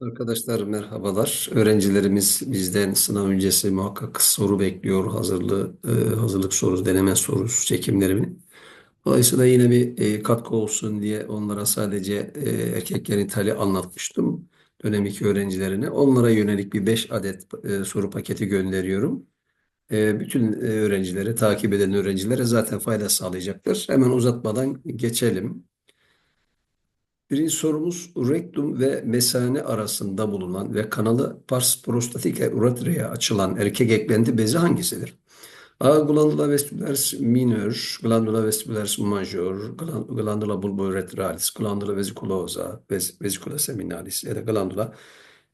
Arkadaşlar merhabalar. Öğrencilerimiz bizden sınav öncesi muhakkak soru bekliyor. Hazırlı, e, hazırlık sorusu, deneme sorusu çekimlerini. Dolayısıyla yine bir e, katkı olsun diye onlara sadece e, erkek anlatmıştım. Dönem 2 öğrencilerine. Onlara yönelik bir 5 adet e, soru paketi gönderiyorum. Bütün öğrencilere, takip eden öğrencilere zaten fayda sağlayacaktır. Hemen uzatmadan geçelim. Birinci sorumuz rektum ve mesane arasında bulunan ve kanalı pars prostatik uretraya açılan erkek eklenti bezi hangisidir? A. Glandula vestibularis minor, glandula vestibularis major, glan- glandula bulboretralis, glandula vesiculosa, ves vesicula seminalis ya da glandula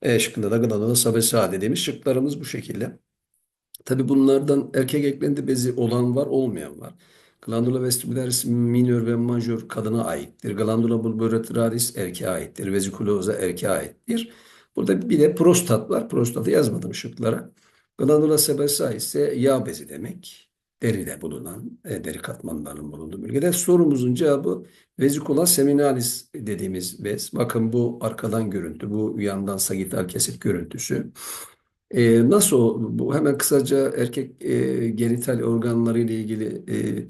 E şıkkında da glandula sabesa dediğimiz şıklarımız bu şekilde. Tabii bunlardan erkek eklenti bezi olan var, olmayan var. Glandula vestibularis minor ve major kadına aittir. Glandula bulboretralis erkeğe aittir. Vesikuloza erkeğe aittir. Burada bir de prostat var. Prostatı yazmadım şıklara. Glandula sebesa ise yağ bezi demek. Deride bulunan, e, deri katmanlarının bulunduğu bölgede. Sorumuzun cevabı vesikula seminalis dediğimiz bez. Bakın bu arkadan görüntü, bu yandan sagital kesit görüntüsü. Ee, nasıl bu hemen kısaca erkek e, genital organları ile ilgili e,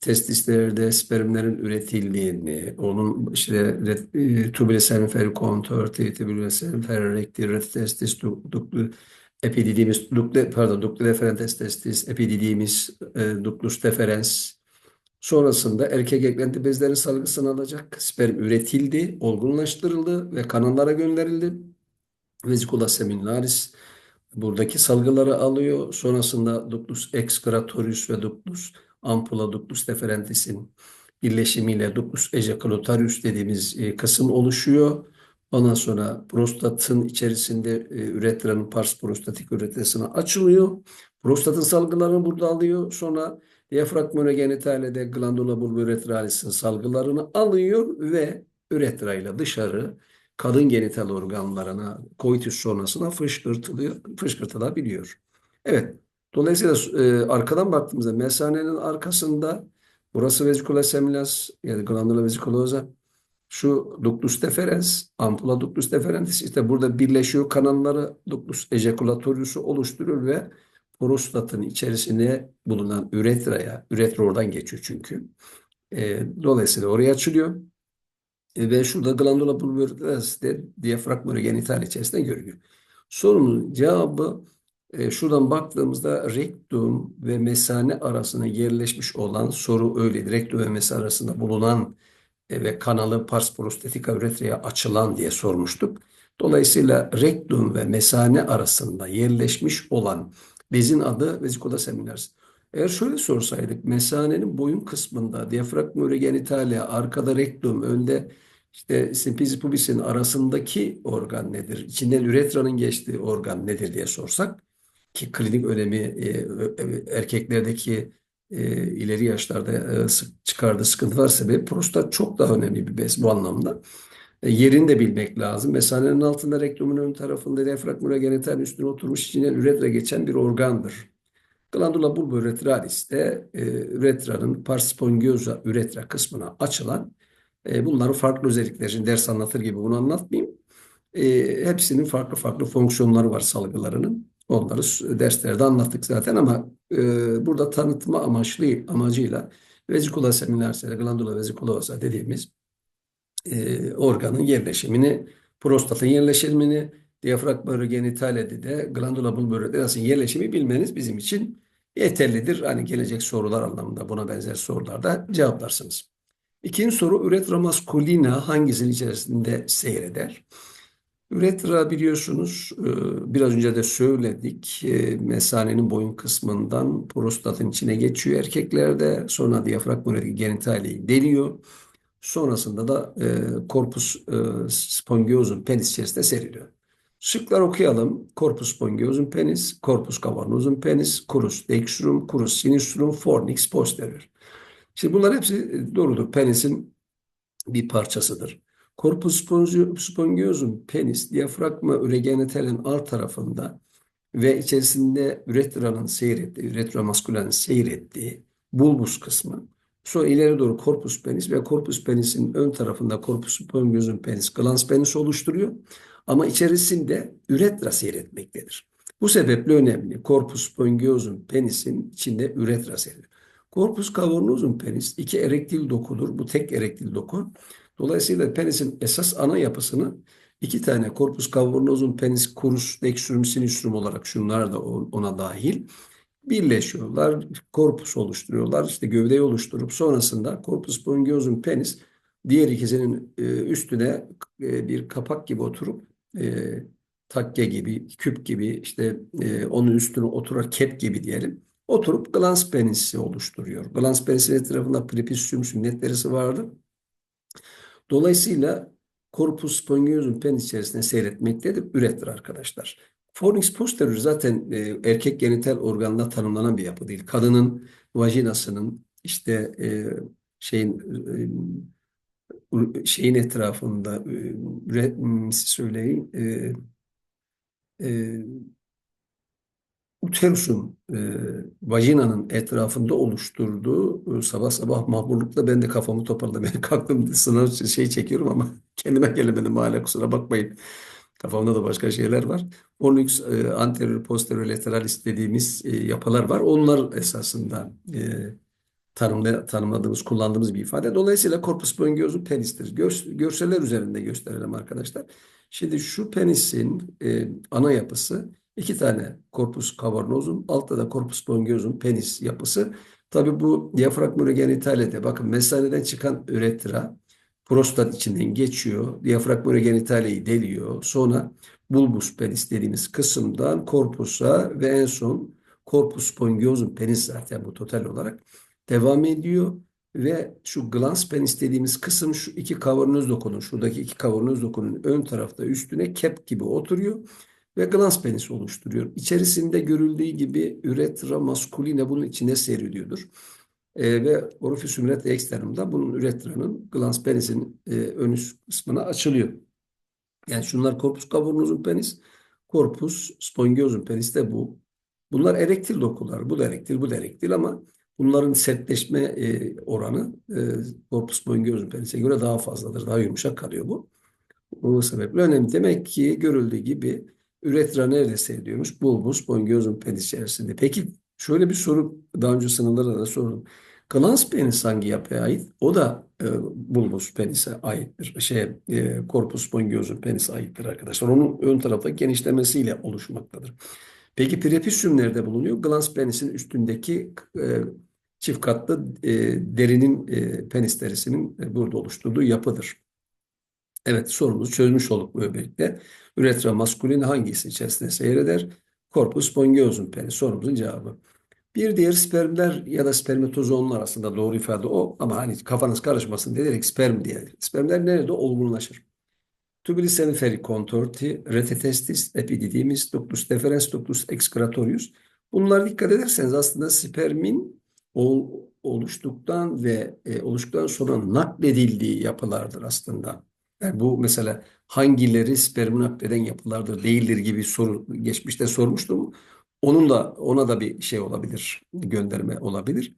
testislerde spermlerin üretildiğini, onun işte ret- e, tubulus semper contorti, tubulus semper recti, retestis, ductus epididymis, ductus, pardon, ductus deferens testis, epididymis, e, ductus deferens. Sonrasında erkek eklenti bezlerinin salgısını alacak. Sperm üretildi, olgunlaştırıldı ve kanallara gönderildi. Vesicula seminaris buradaki salgıları alıyor. Sonrasında ductus excretorius ve ductus ampulla ductus deferentis'in birleşimiyle ductus ejaculatorius dediğimiz e, kısım oluşuyor. Ondan sonra prostatın içerisinde e, üretranın pars prostatik üretresine açılıyor. Prostatın salgılarını burada alıyor. Sonra diyafragma genitale de glandula bulboretralis'in salgılarını alıyor ve üretra ile dışarı kadın genital organlarına koitüs sonrasına fışkırtılıyor, fışkırtılabiliyor. Evet. Dolayısıyla e, arkadan baktığımızda mesanenin arkasında burası vesicula semilas yani glandula vesiculosa şu ductus deferens, ampulla ductus deferentis işte burada birleşiyor kanalları ductus ejaculatorius'u oluşturur ve prostatın içerisine bulunan üretraya, üretra oradan geçiyor çünkü. E, dolayısıyla oraya açılıyor. E, ve şurada glandula pulmonalis de diyafragma genital içerisinde görülüyor. Sorunun cevabı e, şuradan baktığımızda rektum ve mesane arasına yerleşmiş olan soru öyleydi. Rektum ve mesane arasında bulunan e, ve kanalı pars prostatika üretraya açılan diye sormuştuk. Dolayısıyla rektum ve mesane arasında yerleşmiş olan bezin adı vesicula seminaris. Eğer şöyle sorsaydık, mesanenin boyun kısmında diyafragma genitalia, arkada rektum, önde işte simpizi pubis'in arasındaki organ nedir? İçinden üretranın geçtiği organ nedir diye sorsak ki klinik önemi e, e, erkeklerdeki e, ileri yaşlarda e, sık çıkardığı sıkıntılar sebebi prostat çok daha önemli bir bez bu anlamda. E, yerini de bilmek lazım. Mesanenin altında rektumun ön tarafında diyafragma genital üstüne oturmuş içinden üretra geçen bir organdır. Glandula bulboretralis de e, üretranın pars spongiosa üretra kısmına açılan e, bunların farklı özellikleri. Şimdi ders anlatır gibi bunu anlatmayayım. E, hepsinin farklı farklı fonksiyonları var salgılarının. Onları derslerde anlattık zaten ama e, burada tanıtma amaçlı amacıyla vesicula seminaris glandula vesiculosa dediğimiz e, organın yerleşimini, prostatın yerleşimini, diyafragma genitali'de de glandula bulboretras'ın yerleşimi bilmeniz bizim için yeterlidir. Hani gelecek sorular anlamında buna benzer sorularda cevaplarsınız. İkinci soru üretra masculina hangisinin içerisinde seyreder? Üretra biliyorsunuz e, biraz önce de söyledik e, mesanenin boyun kısmından prostatın içine geçiyor erkeklerde sonra diyafragma genitaliyi deliyor. Sonrasında da e, corpus e, spongiosum penis içerisinde seriliyor. Şıklar okuyalım. Corpus spongiosum penis, corpus cavernosum penis, crus dextrum, crus sinistrum, fornix posterior. Şimdi bunlar hepsi doğrudur. Penisin bir parçasıdır. Spongio- spongiosum penis, diyafragma üregenitalin alt tarafında ve içerisinde üretranın seyrettiği, üretra maskülenin seyrettiği bulbus kısmı. Sonra ileri doğru corpus penis ve corpus penisin ön tarafında corpus spongiosum penis, glans penis oluşturuyor. Ama içerisinde üretra seyretmektedir. Bu sebeple önemli. Corpus spongiosum penisin içinde üretra seyrediyor. Corpus cavernosum penis iki erektil dokudur. Bu tek erektil doku. Dolayısıyla penisin esas ana yapısını iki tane corpus cavernosum penis curus dextrum sinistrum olarak şunlar da ona dahil birleşiyorlar. Korpus oluşturuyorlar. işte gövdeyi oluşturup sonrasında corpus spongiosum penis diğer ikisinin e, üstüne e, bir kapak gibi oturup e, takke gibi, küp gibi işte onun üstüne oturar kep gibi diyelim. Oturup glans penisi oluşturuyor. Glans penisi etrafında prepucium sünnetlerisi vardı. Dolayısıyla corpus spongiosum penis içerisinde seyretmektedir, üretir arkadaşlar. Fornix posterior zaten e, erkek genital organına tanımlanan bir yapı değil. Kadının vajinasının işte e, şeyin e, şeyin etrafında e, söyleyeyim e, e, uterusun e, vajinanın etrafında oluşturduğu e, sabah sabah mahmurlukla ben de kafamı toparlamaya kalktım sınav şey çekiyorum ama kendime gelemedim hala kusura bakmayın. Kafamda da başka şeyler var. Onyx e, anterior posterior lateralis dediğimiz e, yapılar var. Onlar esasında e, tanımla, tanımladığımız, kullandığımız bir ifade. Dolayısıyla corpus spongiosum penistir. Gör, görseller üzerinde gösterelim arkadaşlar. Şimdi şu penisin e, ana yapısı iki tane corpus cavernosum, altta da corpus spongiosum penis yapısı. Tabi bu diyafragma genitali'de bakın mesaneden çıkan üretra prostat içinden geçiyor. Diyafragma genitaliyi deliyor. Sonra bulbus penis dediğimiz kısımdan korpusa ve en son corpus spongiosum penis zaten bu total olarak devam ediyor. Ve şu glans penis dediğimiz kısım şu iki kavanoz dokunun, şuradaki iki kavanoz dokunun ön tarafta üstüne kep gibi oturuyor ve glans penis oluşturuyor. İçerisinde görüldüğü gibi üretra maskuline bunun içine seriliyordur. E, ve orifice ümret eksternumda bunun üretranın glans penisin e, ön üst kısmına açılıyor. Yani şunlar corpus cavernosum penis, corpus spongiosum penis de bu. Bunlar erektil dokular. Bu da erektil, bu da erektil ama bunların sertleşme e, oranı e, corpus spongiosum penis'e göre daha fazladır. Daha yumuşak kalıyor bu. Bu sebeple önemli. Demek ki görüldüğü gibi üretra nerede seyrediyormuş? Bulbus spongiosum penis içerisinde. Peki şöyle bir soru daha önce sınavlarda da sordum. Glans penis hangi yapıya ait? O da e, bulbus penise aittir. Şey, e, corpus spongiosum penis aittir arkadaşlar. Onun ön tarafta genişlemesiyle oluşmaktadır. Peki prepucium nerede bulunuyor? Glans penisin üstündeki e, çift katlı e, derinin e, penis derisinin e, burada oluşturduğu yapıdır. Evet sorumuzu çözmüş olduk böylelikle. Üretra maskulin hangisi içerisinde seyreder? Corpus spongiosum penis sorumuzun cevabı. Bir diğer spermler ya da spermatozoonlar aslında doğru ifade o ama hani kafanız karışmasın diyerek sperm diye. Spermler nerede olgunlaşır? Tubulis semiferi contorti, retetestis, epididymis, ductus deferens, ductus excretorius. Bunlara dikkat ederseniz aslında spermin oluştuktan ve e, oluştuktan sonra nakledildiği yapılardır aslında. Yani bu mesela hangileri spermi nakleden yapılardır değildir gibi soru geçmişte sormuştum. Onun da ona da bir şey olabilir, gönderme olabilir.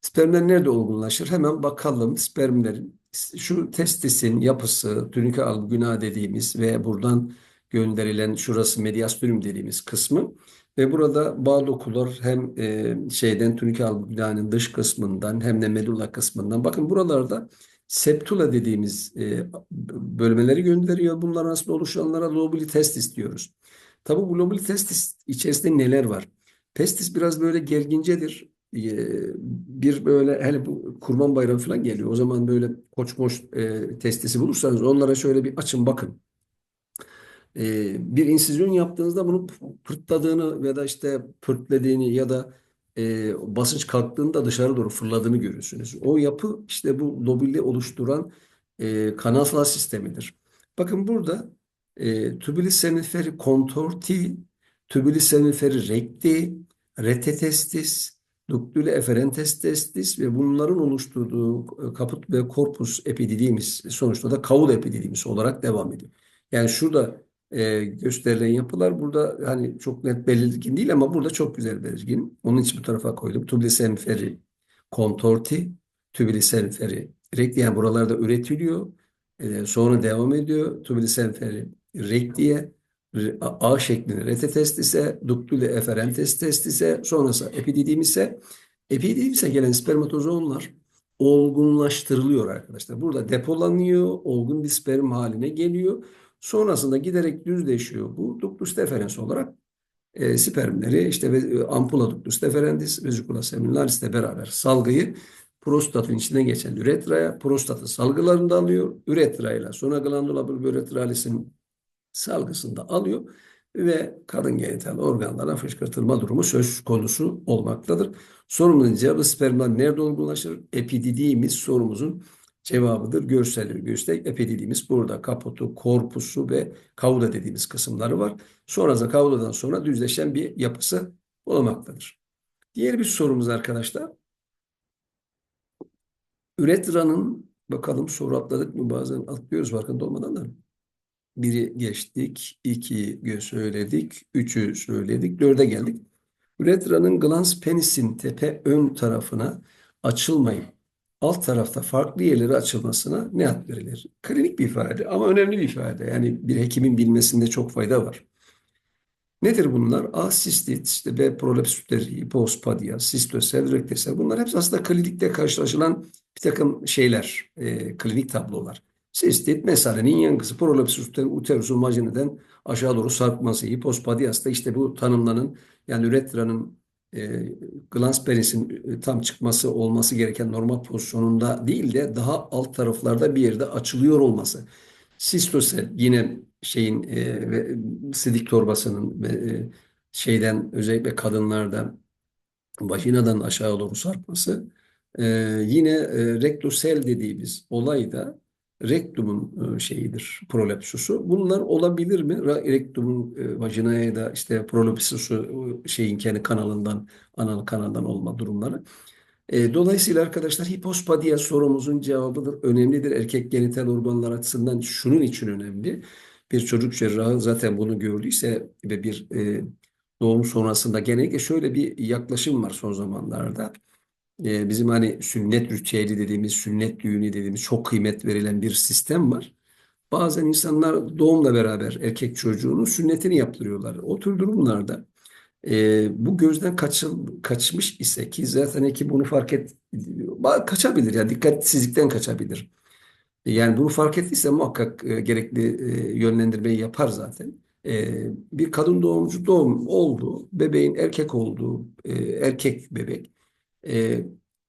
Spermler nerede olgunlaşır? Hemen bakalım spermlerin şu testisin yapısı, tunika albuna dediğimiz ve buradan gönderilen şurası mediastinum dediğimiz kısmı ve burada bağ dokular hem e, şeyden tunika albuna'nın dış kısmından hem de medulla kısmından. Bakın buralarda septula dediğimiz e, bölmeleri gönderiyor. Bunlar arasında oluşanlara lobuli testis diyoruz. Tabi bu lobuli testis içerisinde neler var? Testis biraz böyle gergincedir. Ee, bir böyle hele bu Kurban Bayramı falan geliyor. O zaman böyle koç moç e, testisi bulursanız onlara şöyle bir açın bakın. E, bir insizyon yaptığınızda bunu pırtladığını ya da işte pırtlediğini ya da e, basınç kalktığında dışarı doğru fırladığını görürsünüz. O yapı işte bu lobili oluşturan e, kanal sistemidir. Bakın burada e, tubulis semiferi contorti, tubulis semiferi recti, retetestis, ductule efferentes testis ve bunların oluşturduğu e, kaput ve korpus epididymis sonuçta da kavul epididymis olarak devam ediyor. Yani şurada e, gösterilen yapılar burada hani çok net belirgin değil ama burada çok güzel belirgin. Onun için bu tarafa koydum. Tubulis semiferi contorti, tubulis semiferi recti yani buralarda üretiliyor. E, sonra devam ediyor. Tubulis semiferi rektiye, re- A şeklinde rete testise, duktule efferentes testise, sonrası epididymise, epididymise gelen spermatozoonlar olgunlaştırılıyor arkadaşlar. Burada depolanıyor, olgun bir sperm haline geliyor. Sonrasında giderek düzleşiyor. Bu ductus deferens olarak e, spermleri işte e, ampulla ductus deferens, vesicula seminaris'le beraber salgıyı prostatın içine geçen üretraya, prostatın salgılarını da alıyor. Üretrayla sonra glandula bulboretralis'in salgısını da alıyor ve kadın genital organlara fışkırtılma durumu söz konusu olmaktadır. Sorumuzun cevabı spermler nerede olgunlaşır? Epididimiz sorumuzun cevabıdır. Görselleri göstererek epididimiz burada kaputu, korpusu ve kauda dediğimiz kısımları var. Sonrasında kaudadan sonra düzleşen bir yapısı olmaktadır. Diğer bir sorumuz arkadaşlar. Üretranın bakalım soru atladık mı bazen atlıyoruz farkında olmadan da. Biri geçtik, iki söyledik, üçü söyledik, dörde geldik. Üretranın glans penisin tepe ön tarafına açılmayıp alt tarafta farklı yerlere açılmasına ne ad verilir? Klinik bir ifade ama önemli bir ifade. Yani bir hekimin bilmesinde çok fayda var. Nedir bunlar? A. Sistit, işte B. Prolaps uteri, hipospadia, sistosel, rektesel. Bunlar hepsi aslında klinikte karşılaşılan bir takım şeyler, e, klinik tablolar. Sistit, mesalenin yankısı, prolaps uteri, uterusun vajiniden aşağı doğru sarkması, hipospadias da işte bu tanımlanan yani üretranın e, glans penisin e, tam çıkması olması gereken normal pozisyonunda değil de daha alt taraflarda bir yerde açılıyor olması. Sistosel yine şeyin e, ve sidik torbasının ve e, şeyden özellikle kadınlarda vajinadan aşağı doğru sarkması. E, yine e, rektosel dediğimiz olay da rektumun e, şeyidir, prolapsusu. Bunlar olabilir mi? Rektumun e, vajinaya da işte prolapsusu e, şeyin kendi kanalından, anal kanaldan olma durumları. E, dolayısıyla arkadaşlar hipospadia sorumuzun cevabıdır. Önemlidir. Erkek genital organlar açısından şunun için önemli. Bir çocuk cerrahı zaten bunu gördüyse ve bir doğum sonrasında genellikle şöyle bir yaklaşım var son zamanlarda. E, bizim hani sünnet ritüeli dediğimiz, sünnet düğünü dediğimiz çok kıymet verilen bir sistem var. Bazen insanlar doğumla beraber erkek çocuğunun sünnetini yaptırıyorlar. O tür durumlarda e, bu gözden kaçıl, kaçmış ise ki zaten ekip bunu fark et kaçabilir yani dikkatsizlikten kaçabilir. E, Yani bunu fark ettiyse muhakkak e, gerekli e, yönlendirmeyi yapar zaten. E, bir kadın doğumcu doğum oldu, bebeğin erkek olduğu e, erkek bebek e,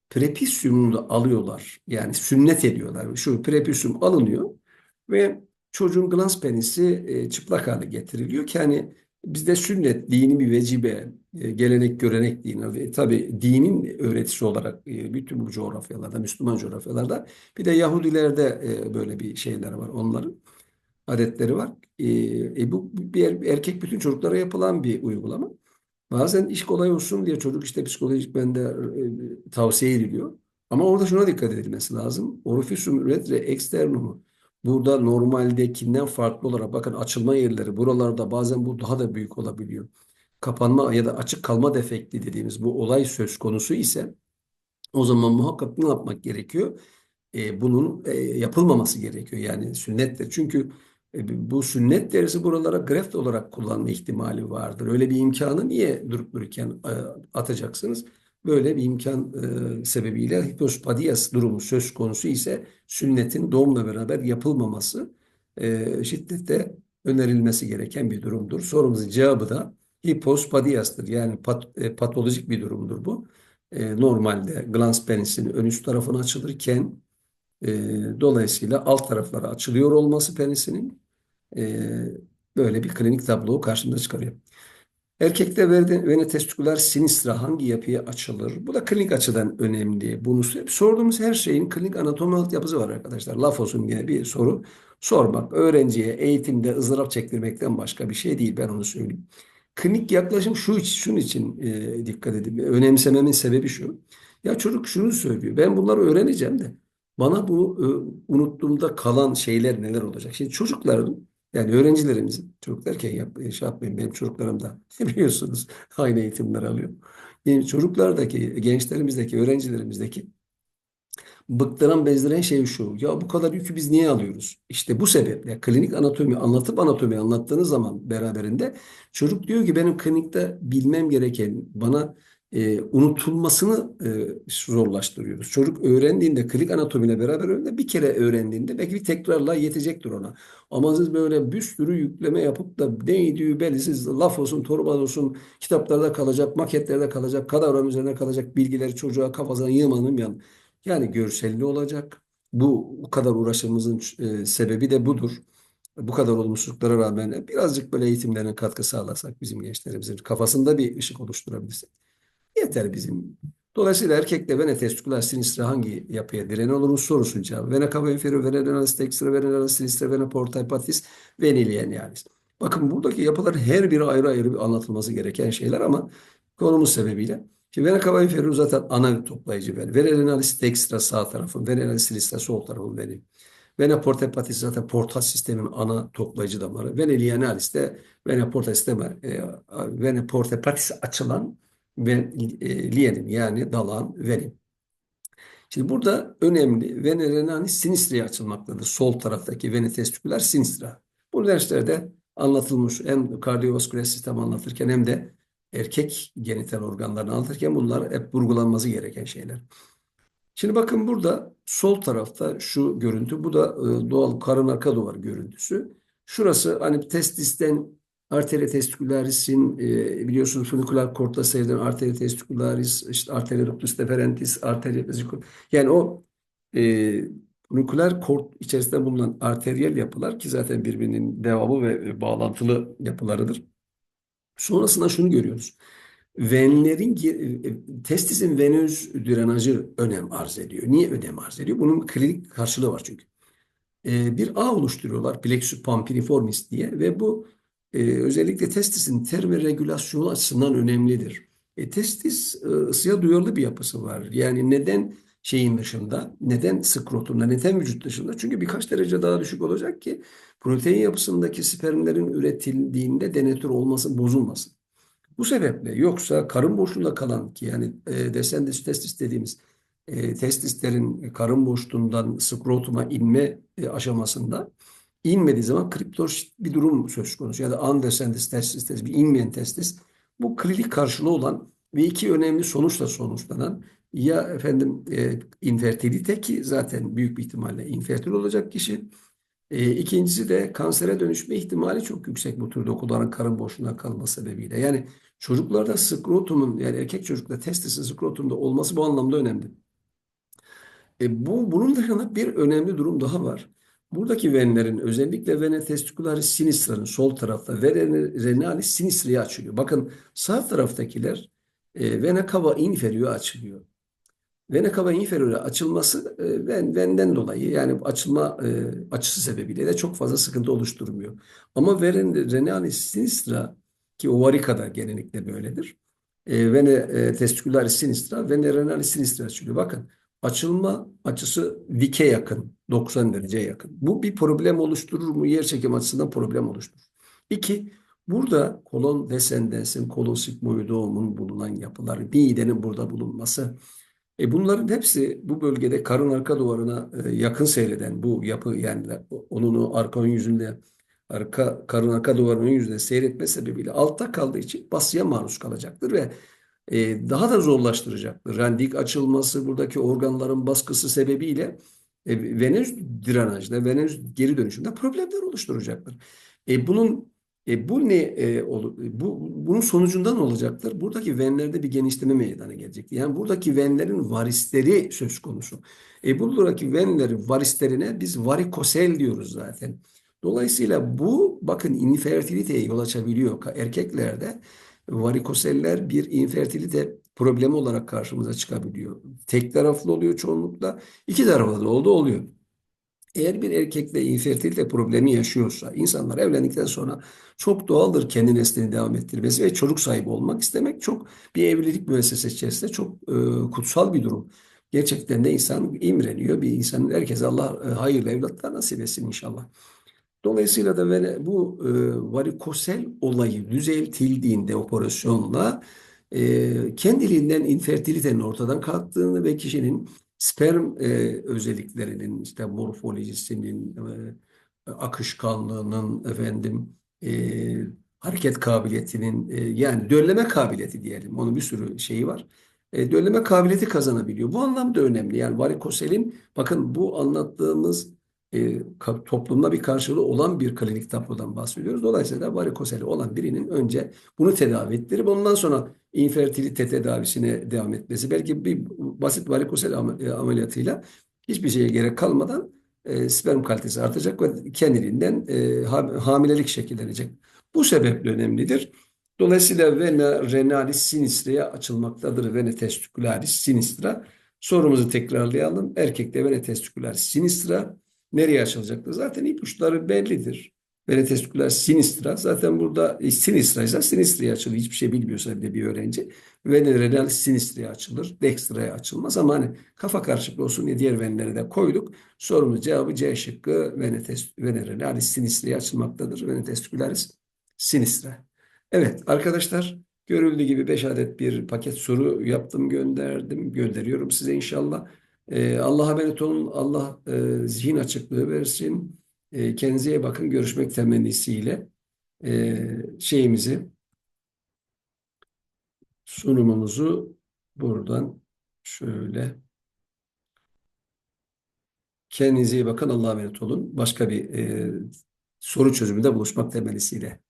prepisyumunu alıyorlar. Yani sünnet ediyorlar. Şu prepisyum alınıyor ve çocuğun glans penisi e, çıplak hale getiriliyor ki hani bizde sünnet dini bir vecibe, e, gelenek görenek dini ve tabii dinin öğretisi olarak e, bütün bu coğrafyalarda, Müslüman coğrafyalarda bir de Yahudilerde e, böyle bir şeyler var onların adetleri var. E, e, bu bir er- erkek bütün çocuklara yapılan bir uygulama. Bazen iş kolay olsun diye çocuk işte psikolojik bende e, tavsiye ediliyor. Ama orada şuna dikkat edilmesi lazım. Orificium uretrae externumu. Burada normaldekinden farklı olarak bakın açılma yerleri buralarda bazen bu daha da büyük olabiliyor. Kapanma ya da açık kalma defekti dediğimiz bu olay söz konusu ise o zaman muhakkak ne yapmak gerekiyor? E, bunun e, yapılmaması gerekiyor. Yani sünnettir. Çünkü bu sünnet derisi buralara greft olarak kullanma ihtimali vardır. Öyle bir imkanı niye durup dururken e, atacaksınız? Böyle bir imkan e, sebebiyle hipospadias durumu söz konusu ise sünnetin doğumla beraber yapılmaması e, şiddetle önerilmesi gereken bir durumdur. Sorumuzun cevabı da hipospadias'tır. Yani pat, e, patolojik bir durumdur bu. E, normalde glans penisinin ön üst tarafına açılırken e, dolayısıyla alt tarafları açılıyor olması penisinin e, böyle bir klinik tablo karşımıza çıkarıyor. Erkekte vene vene testiküler sinistra hangi yapıya açılır? Bu da klinik açıdan önemli. Bunu hep sorduğumuz her şeyin klinik anatomi altyapısı var arkadaşlar. Laf olsun diye bir soru sormak. Öğrenciye eğitimde ızdırap çektirmekten başka bir şey değil. Ben onu söyleyeyim. Klinik yaklaşım şu şunun için e, dikkat edin. Önemsememin sebebi şu. Ya çocuk şunu söylüyor. Ben bunları öğreneceğim de bana bu e, unuttuğumda kalan şeyler neler olacak? Şimdi çocukların yani öğrencilerimizin, çocuk derken yap, şey yapmayın benim çocuklarım da biliyorsunuz aynı eğitimler alıyor. Yani çocuklardaki, gençlerimizdeki, öğrencilerimizdeki bıktıran bezdiren şey şu. Ya bu kadar yükü biz niye alıyoruz? İşte bu sebeple klinik anatomi anlatıp anatomi anlattığınız zaman beraberinde çocuk diyor ki benim klinikte bilmem gereken bana e, unutulmasını e, zorlaştırıyoruz. Çocuk öğrendiğinde klinik anatomiyle beraber öğrendiğinde bir kere öğrendiğinde belki bir tekrarla yetecektir ona. Ama siz böyle bir sürü yükleme yapıp da neydi belirsiz laf olsun, torba olsun, kitaplarda kalacak, maketlerde kalacak, kadavranın üzerine kalacak bilgileri çocuğa kafasına yığmanın yan. Yani görselli olacak. Bu, bu kadar uğraşımızın e, sebebi de budur. Bu kadar olumsuzluklara rağmen birazcık böyle eğitimlerine katkı sağlasak bizim gençlerimizin kafasında bir ışık oluşturabilirsek. Yeter bizim. Dolayısıyla erkekte vena testiküler sinistra hangi yapıya direnen olur sorusun cevabı. Vena cava inferior, vena renalis dextra, vena renalis sinistra, vena porta hepatis, vena ilienialis. Bakın buradaki yapıların her biri ayrı ayrı bir anlatılması gereken şeyler ama konumuz sebebiyle. Şimdi vena cava inferior zaten ana toplayıcı vena. Vena renalis dextra sağ tarafın, vena renalis sinistra sol tarafın veni. Vena porta hepatis zaten portal sistemin ana toplayıcı damarı. Vena ilienialis de vena porta sistemi, e, vena porta hepatis açılan ve liyenin yani dalan venin. Şimdi burada önemli vene renani sinistraya açılmaktadır. Sol taraftaki vene testiküler sinistra. Bu derslerde anlatılmış hem kardiyovasküler sistem anlatırken hem de erkek genital organlarını anlatırken bunlar hep vurgulanması gereken şeyler. Şimdi bakın burada sol tarafta şu görüntü. Bu da e, doğal karın arka duvar görüntüsü. Şurası hani testisten Arteria testicularis'in e, biliyorsunuz funikular kortla seyreden arteria testicularis, işte arteria rectus deferentis, arteria vesicularis. Yani o e, funikular kort içerisinde bulunan arteriyel yapılar ki zaten birbirinin devamı ve bağlantılı yapılarıdır. Sonrasında şunu görüyoruz. Venlerin e, testisin venöz drenajı önem arz ediyor. Niye önem arz ediyor? Bunun klinik karşılığı var çünkü. E, bir ağ oluşturuyorlar plexus pampiniformis diye ve bu e, özellikle testisin termoregülasyonu açısından önemlidir. E, testis e, ısıya duyarlı bir yapısı var. Yani neden şeyin dışında, neden skrotumda, neden vücut dışında? Çünkü birkaç derece daha düşük olacak ki protein yapısındaki spermlerin üretildiğinde denatür olması bozulmasın. Bu sebeple yoksa karın boşluğunda kalan ki yani e, descendens testis dediğimiz e, testislerin karın boşluğundan skrotuma inme e, aşamasında inmediği zaman kriptor bir durum söz konusu. Ya da undescended testis, testis bir inmeyen testis. Bu klinik karşılığı olan ve iki önemli sonuçla sonuçlanan ya efendim e, infertilite ki zaten büyük bir ihtimalle infertil olacak kişi. E, ikincisi de kansere dönüşme ihtimali çok yüksek bu tür dokuların karın boşluğuna kalma sebebiyle. Yani çocuklarda skrotumun yani erkek çocukta testisin skrotumda olması bu anlamda önemli. E, bu bunun dışında bir önemli durum daha var. Buradaki venlerin özellikle vene testicularis sinistra'nın sol tarafta ve renali sinistra'ya açılıyor. Bakın sağ taraftakiler e, vena cava inferior açılıyor. Vena cava inferior açılması e, ven, venden dolayı yani açılma e, açısı sebebiyle de çok fazla sıkıntı oluşturmuyor. Ama veren, renali sinistra ki ovarikada genellikle böyledir. E, vene e, testicularis sinistra, vene renali sinistra açılıyor. Bakın açılma açısı dike yakın, 90 derece yakın. Bu bir problem oluşturur mu? Yer çekim açısından problem oluşturur. İki, burada kolon descendensin, kolon sigmoidomun bulunan yapılar, midenin burada bulunması. E bunların hepsi bu bölgede karın arka duvarına e, yakın seyreden bu yapı yani onun arka ön yüzünde arka karın arka duvarının yüzünde seyretme sebebiyle altta kaldığı için basıya maruz kalacaktır ve e, daha da zorlaştıracaktır. Yani dik açılması buradaki organların baskısı sebebiyle e, venöz drenajda, venöz geri dönüşümde problemler oluşturacaktır. E, bunun e, bu ne e, ol, bu bunun sonucundan olacaktır. Buradaki venlerde bir genişleme meydana gelecektir. Yani buradaki venlerin varisleri söz konusu. E, buradaki venlerin varislerine biz varikosel diyoruz zaten. Dolayısıyla bu bakın infertiliteye yol açabiliyor erkeklerde varikoseller bir infertilite problemi olarak karşımıza çıkabiliyor. Tek taraflı oluyor çoğunlukla, iki taraflı da oldu oluyor. Eğer bir erkekle infertilite problemi yaşıyorsa, insanlar evlendikten sonra çok doğaldır kendi neslini devam ettirmesi ve çocuk sahibi olmak istemek çok bir evlilik müessesesi içerisinde çok e, kutsal bir durum. Gerçekten de insan imreniyor. Bir insanın herkese Allah e, hayırlı evlatlar nasip etsin inşallah. Dolayısıyla da bu e, varikosel olayı düzeltildiğinde operasyonla e, kendiliğinden infertilitenin ortadan kalktığını ve kişinin sperm e, özelliklerinin işte morfolojisinin e, akışkanlığının efendim e, hareket kabiliyetinin e, yani dölleme kabiliyeti diyelim. Onun bir sürü şeyi var. E, dölleme kabiliyeti kazanabiliyor. Bu anlamda önemli. Yani varikoselin bakın bu anlattığımız e, toplumda bir karşılığı olan bir klinik tablodan bahsediyoruz. Dolayısıyla varikoseli olan birinin önce bunu tedavi ettirip ondan sonra infertilite tedavisine devam etmesi. Belki bir basit varikosel am- e, ameliyatıyla hiçbir şeye gerek kalmadan e, sperm kalitesi artacak ve kendiliğinden e, ha- hamilelik şekillenecek. Bu sebeple önemlidir. Dolayısıyla vena renalis sinistra'ya açılmaktadır. Vena testicularis sinistra. Sorumuzu tekrarlayalım. Erkekte vena testicularis sinistra nereye açılacaktır? Zaten ipuçları bellidir. Testicularis sinistra. Zaten burada e, sinistra ise sinistraya açılır. Hiçbir şey bilmiyorsa bir de bir öğrenci. Renalis sinistraya açılır. Dextra'ya açılmaz ama hani kafa karışıklığı olsun diye diğer venlere de koyduk. Sorumuz cevabı C şıkkı renalis sinistraya açılmaktadır. Vena testicularis sinistra. Evet arkadaşlar görüldüğü gibi 5 adet bir paket soru yaptım gönderdim gönderiyorum size inşallah. Ee, Allah'a emanet olun. Allah e, zihin açıklığı versin. E, kendinize iyi bakın. Görüşmek temennisiyle e, şeyimizi sunumumuzu buradan şöyle kendinize iyi bakın. Allah'a emanet olun. Başka bir e, soru çözümünde buluşmak temennisiyle.